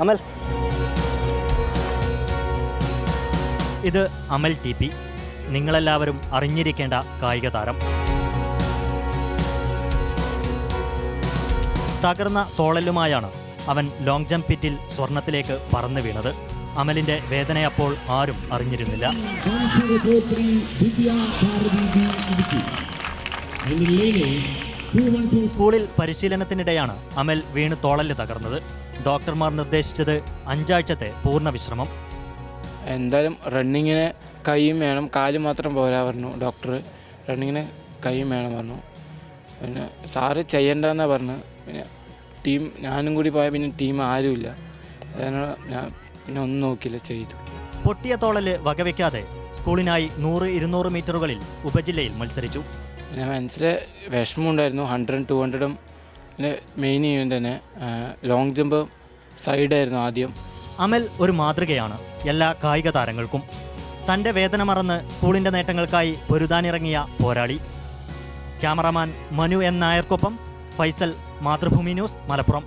അമൽ. ഇത് അമൽ T P. നിങ്ങളെല്ലാവരും അറിഞ്ഞിരിക്കേണ്ട കായിക താരം. തകർന്ന തോളലുമായാണ് അവൻ ലോങ് ജംപ് പിറ്റിൽ സ്വർണത്തിലേക്ക് പറന്നു വീണത്. അമലിന്റെ വേദനയപ്പോൾ ആരും അറിഞ്ഞിരുന്നില്ല. ദിവ്യ സ്കൂളിൽ പരിശീലനത്തിനിടെയാണ് അമൽ വീണ് തോളൽ തകർന്നത്. ഡോക്ടർമാർ നിർദ്ദേശിച്ചത് അഞ്ചാഴ്ചത്തെ പൂർണ വിശ്രമം. എന്തായാലും റണ്ണിങ്ങിന് കൈയും വേണം. കാൽ മാത്രം പോരാ പറഞ്ഞു ഡോക്ടർ റണ്ണിങ്ങിന് കൈയും വേണം പറഞ്ഞു. പിന്നെ സാറ് ചെയ്യണ്ടെന്നാ പറഞ്ഞു. പിന്നെ ടീം ഞാനും കൂടി പോയാൽ പിന്നെ ടീം ആരുമില്ല. അതിനാൽ ഞാൻ പിന്നെ ഒന്നും നോക്കില്ല ചെയ്തു. പൊട്ടിയ തോളൽ വകവെക്കാതെ സ്കൂളിനായി നൂറ് ഇരുന്നൂറ് മീറ്ററുകളിൽ ഉപജില്ലയിൽ മത്സരിച്ചു. പിന്നെ മനസ്സിൽ വിഷമമുണ്ടായിരുന്നു. ഹൺഡ്രഡും ടു ഹൺഡ്രഡും പിന്നെ മെയിൻ ഇവന്റ് തന്നെ. ലോങ് ജമ്പ് സൈഡായിരുന്നു ആദ്യം. അമൽ ഒരു മാതൃകയാണ് എല്ലാ കായിക താരങ്ങൾക്കും. തന്റെ വേദന മറന്ന് സ്കൂളിന്റെ നേട്ടങ്ങൾക്കായി പൊരുതാനിറങ്ങിയ പോരാളി. ക്യാമറമാൻ മനു എൻ നായർക്കൊപ്പം ഫൈസൽ മാതൃഭൂമി ന്യൂസ് മലപ്പുറം.